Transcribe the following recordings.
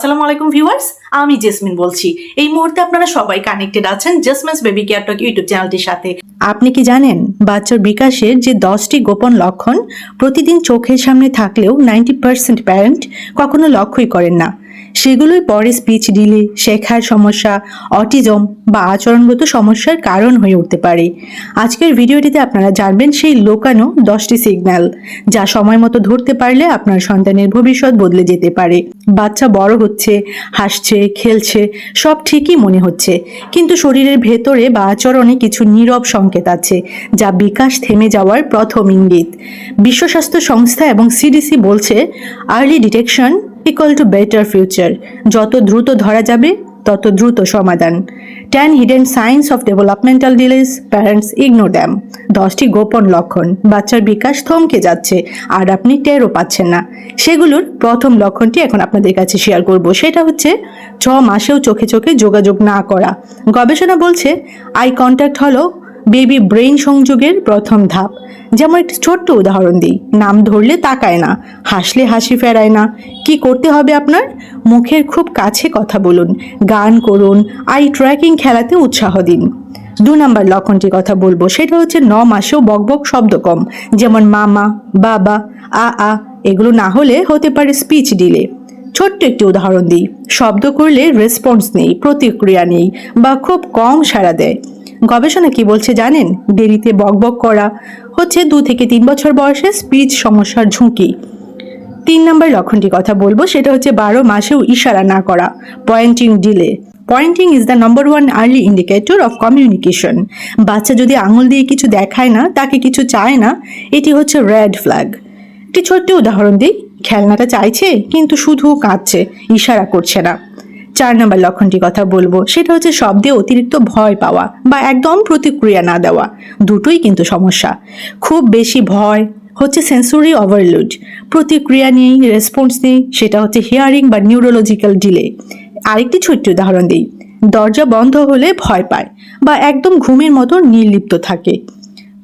আসসালামু আলাইকুম ভিউয়ার্স, আমি জেসমিন বলছি। এই মুহূর্তে আপনারা সবাই কানেক্টেড আছেন Jesmin's baby care talk YouTube চ্যানেলটির সাথে। আপনি কি জানেন, বাচ্চার বিকাশের যে দশটি গোপন লক্ষণ, প্রতিদিন চোখের সামনে থাকলেও নাইনটি পার্সেন্ট প্যারেন্ট কখনো লক্ষ্যই করেন না। সেগুলোই পরে স্পিচ ডিলে শেখার সমস্যা অটিজম বা আচরণগত সমস্যার কারণ হয়ে উঠতে পারে। আজকের ভিডিওটিতে আপনারা জানবেন সেই লোকানো দশটি সিগন্যাল যা সময় মতো ধরতে পারলে আপনার সন্তানের ভবিষ্যৎ বদলে যেতে পারে। বাচ্চা বড় হচ্ছে, হাসছে, খেলছে, সব ঠিকই মনে হচ্ছে। কিন্তু শরীরের ভেতরে বা আচরণে কিছু নীরব সংকেত আছে, যা বিকাশ থেমে যাওয়ার প্রথম ইঙ্গিত। বিশ্ব স্বাস্থ্য সংস্থা এবং সিডিসি বলছে early detection equal to better future যত দ্রুত ধরা যাবে, তত দ্রুত সমাধান। Ten hidden signs of developmental delays parents ignore them দশটি গোপন লক্ষণ, বাচ্চার বিকাশ থমকে যাচ্ছে, আর আপনি টেরও পাচ্ছেন না। সেগুলোর প্রথম লক্ষণটি এখন আপনাদের কাছে শেয়ার করব। সেটা হচ্ছে, ছ মাসেও চোখে চোখে যোগাযোগ না করা। গবেষণা বলছে আই কন্ট্যাক্ট হলো বেবি ব্রেইন সংযোগের প্রথম ধাপ। যেমন একটি ছোট্ট উদাহরণ দিই, নাম ধরলে তাকায় না, হাসলে হাসি ফেরায় না। কি করতে হবে আপনার? মুখের খুব কাছে কথা বলুন, গান করুন, আই ট্র্যাকিং খেলাতে উৎসাহ দিন। দু নম্বর লক্ষণটির কথা বলব, সেটা হচ্ছে ন মাসেও বকবক শব্দ কম, যেমন মামা, বাবা, আ আ, এগুলো না হলে হতে পারে স্পিচ ডিলে ছোট্ট একটি উদাহরণ দিই, শব্দ করলে রেসপন্স নেই, প্রতিক্রিয়া নেই, বা খুব কম সাড়া দেয়। গবেষণা কি বলছে জানেন? দেরিতে বকবক করা। হচ্ছে দু থেকে তিন বছর বয়সে স্পিচ সমস্যার ঝুঁকি। তিন নম্বর লক্ষণটির কথা বলব, সেটা হচ্ছে বারো মাসেও ইশারা না করা pointing delay pointing is the number one early indicator of communication বাচ্চা যদি আঙুল দিয়ে কিছু দেখায় না, তাকে কিছু চায় না, এটি হচ্ছে রেড ফ্ল্যাগ একটি ছোট্ট উদাহরণ দিই, খেলনাটা চাইছে, কিন্তু শুধু কাঁদছে, ইশারা করছে না। চার নম্বর লক্ষণটির কথা বলব। সেটা হচ্ছে শব্দে অতিরিক্ত ভয় পাওয়া বা একদম প্রতিক্রিয়া না দেওয়া। দুটোই কিন্তু সমস্যা। খুব বেশি ভয় হচ্ছে সেন্সরি ওভারলোড প্রতিক্রিয়া নেই রেসপন্স নেই, সেটা হচ্ছে হিয়ারিং বা নিউরোলজিক্যাল ডিলে আরেকটি ছোট্ট উদাহরণ দিই। দরজা বন্ধ হলে ভয় পায় বা একদম ঘুমের মতো নির্লিপ্ত থাকে।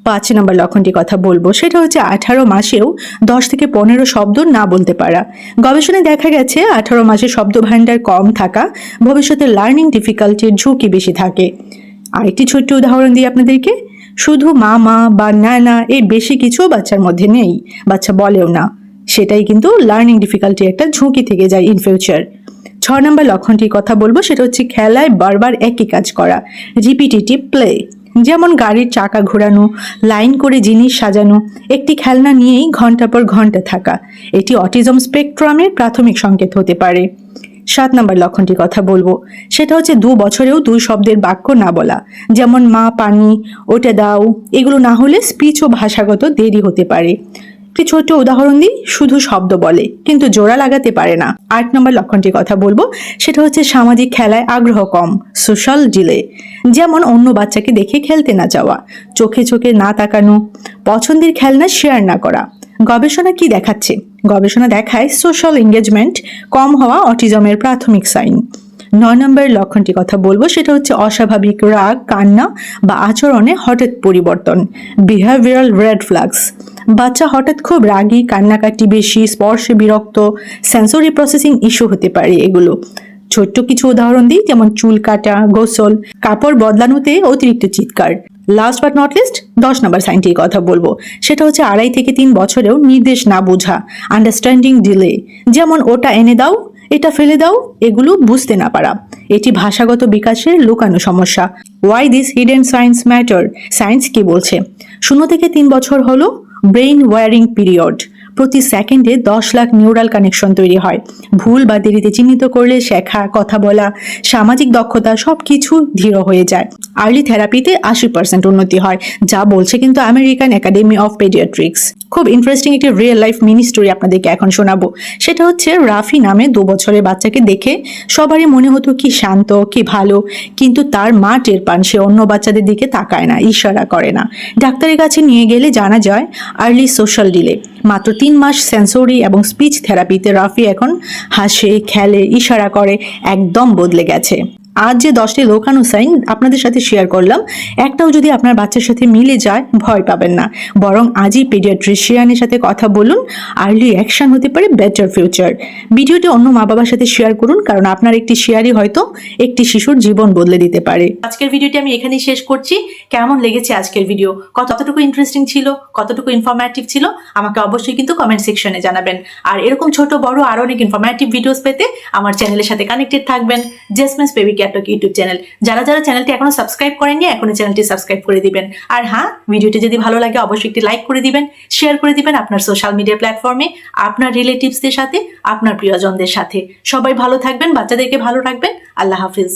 পাঁচ নম্বর লক্ষণটির কথা বলব। সেটা হচ্ছে আঠারো মাসেও দশ থেকে পনেরো শব্দ না বলতে পারা। গবেষণায় দেখা গেছে আঠারো মাসে শব্দ ভাণ্ডার কম থাকা ভবিষ্যতে লার্নিং ডিফিকাল্টির ঝুঁকি বেশি থাকে। আরেকটি ছোট্ট উদাহরণ দিই আপনাদেরকে। শুধু মা মা বা না না এর বেশি কিছু বাচ্চার মধ্যে নেই। বাচ্চা বলেও না। সেটাই কিন্তু লার্নিং ডিফিকাল্টি একটা ঝুঁকি থেকে যায় ইন ফিউচার ছ নম্বর লক্ষণটির কথা বলব, সেটা হচ্ছে খেলায় বারবার একই কাজ করা। রিপিটিটিভ প্লে যেমন গাড়ির চাকা ঘোরানো, লাইন করে জিনিস সাজানো, একটি খেলনা নিয়েই ঘণ্টা পর ঘণ্টা থাকা। এটি অটিজম স্পেকট্রামের প্রাথমিক সংকেত হতে পারে। সাত নম্বর লক্ষণটির কথা বলব। সেটা হচ্ছে দু বছরেও দুই শব্দের বাক্য না বলা। যেমন মা, পানি, ওটা দাও, এগুলো না হলে স্পিচ ও ভাষাগত দেরি হতে পারে। একটি ছোট্ট উদাহরণ দিই, শুধু শব্দ বলে, কিন্তু জোড়া লাগাতে পারে না। আট নম্বর লক্ষণটির কথা বলব, সেটা হচ্ছে সামাজিক খেলায় আগ্রহ কম, সোশ্যাল ডিলে। যেমন অন্য বাচ্চাকে দেখে খেলতে না যাওয়া, চোখে চোখে না তাকানো, পছন্দের খেলনা শেয়ার না করা। গবেষণা কি দেখাচ্ছে? গবেষণা দেখায় সোশ্যাল এঙ্গেজমেন্ট কম হওয়া অটিজমের প্রাথমিক সাইন নয় নম্বরের লক্ষণটি কথা বলব, সেটা হচ্ছে অস্বাভাবিক রাগ, কান্না বা আচরণে হঠাৎ পরিবর্তন বিহেভিয়ারাল রেড ফ্ল্যাগস বাচ্চা হঠাৎ খুব রাগী, কান্নাকাটি বেশি, স্পর্শে বিরক্ত সেন্সরি প্রসেসিং ইস্যু হতে পারে এগুলো। ছোট্ট কিছু উদাহরণ দিই, যেমন চুল কাটা, গোসল, কাপড় বদলানোতে অতিরিক্ত চিৎকার। লাস্ট বাট নট লিস্ট দশ নম্বর সাইনটির কথা বলব। সেটা হচ্ছে আড়াই থেকে তিন বছরেও নির্দেশ না বোঝা আন্ডারস্ট্যান্ডিং ডিলে যেমন ওটা এনে দাও, এটা ফেলে দাও, এগুলো বুঝতে না পারা। এটি ভাষাগত বিকাশের লুকানো সমস্যা। Why this hidden science matter science কি বলছে? শূন্য থেকে তিন বছর হলো brain wiring period. প্রতি সেকেন্ডে দশ লাখ নিউরাল কানেকশন তৈরি হয়। ভুল বা দেরিতে চিহ্নিত করলে শেখা, কথা বলা, সামাজিক দক্ষতা সব কিছু ধীর হয়ে যায়। আর্লি থেরাপিতে আশি পার্সেন্ট উন্নতি হয়, যা বলছে কিন্তু আমেরিকান একাডেমি অফ পেডিয়াট্রিক্স খুব ইন্টারেস্টিং একটি রিয়েল লাইফ মিনি স্টোরি আপনাদেরকে এখন শোনাবো। সেটা হচ্ছে রাফি নামে দু বছরের বাচ্চাকে দেখে সবারই মনে হতো কি শান্ত, কি ভালো, কিন্তু তার মা টের পান, সে অন্য বাচ্চাদের দিকে তাকায় না, ইশারা করে না। ডাক্তারের কাছে নিয়ে গেলে জানা যায় আর্লি সোশ্যাল ডিলে মাত্র তিন মাস সেন্সরি এবং স্পিচ থেরাপিতে রাফি এখন হাসে, খেলে, ইশারা করে, একদম বদলে গেছে। আজ যে দশটি লোকানো সাইন আপনাদের সাথে শেয়ার করলাম, একটাও যদি আপনার বাচ্চার সাথে মিলে যায়, ভয় পাবেন না। বরং আজই পেডিয়াট্রিশিয়ানের সাথে কথা বলুন আর্লি অ্যাকশন হতে পারে বেটার ফিউচার ভিডিওটি অন্য মা বাবার সাথে শেয়ার করুন, কারণ আপনার একটি শেয়ারই হয়তো একটি শিশুর জীবন বদলে দিতে পারে। আজকের ভিডিওটি আমি এখানেই শেষ করছি। কেমন লেগেছে আজকের ভিডিও কতটুকু ইন্টারেস্টিং ছিল? কতটুকু ইনফরমেটিভ ছিল? আমাকে অবশ্যই কিন্তু কমেন্ট সেকশনে জানাবেন। আর এরকম ছোট, বড় আরও অনেক ইনফরমেটিভ ভিডিওস পেতে আমার চ্যানেলের সাথে কানেক্টেড থাকবেন। Jesmin's baby care talk YouTube channel যারা যারা চ্যানেলটি এখনও সাবস্ক্রাইব করেননি এখনও চ্যানেলটি সাবস্ক্রাইব করে দিবেন। আর হ্যাঁ ভিডিওটি যদি ভালো লাগে, অবশ্যই একটি লাইক করে দিবেন শেয়ার করে দিবেন আপনার সোশ্যাল মিডিয়া প্ল্যাটফর্মে আপনার রিলেটিভসদের সাথে, আপনার প্রিয়জনদের সাথে। সবাই ভালো থাকবেন, বাচ্চাদেরকে ভালো রাখবেন। আল্লাহ হাফিজ।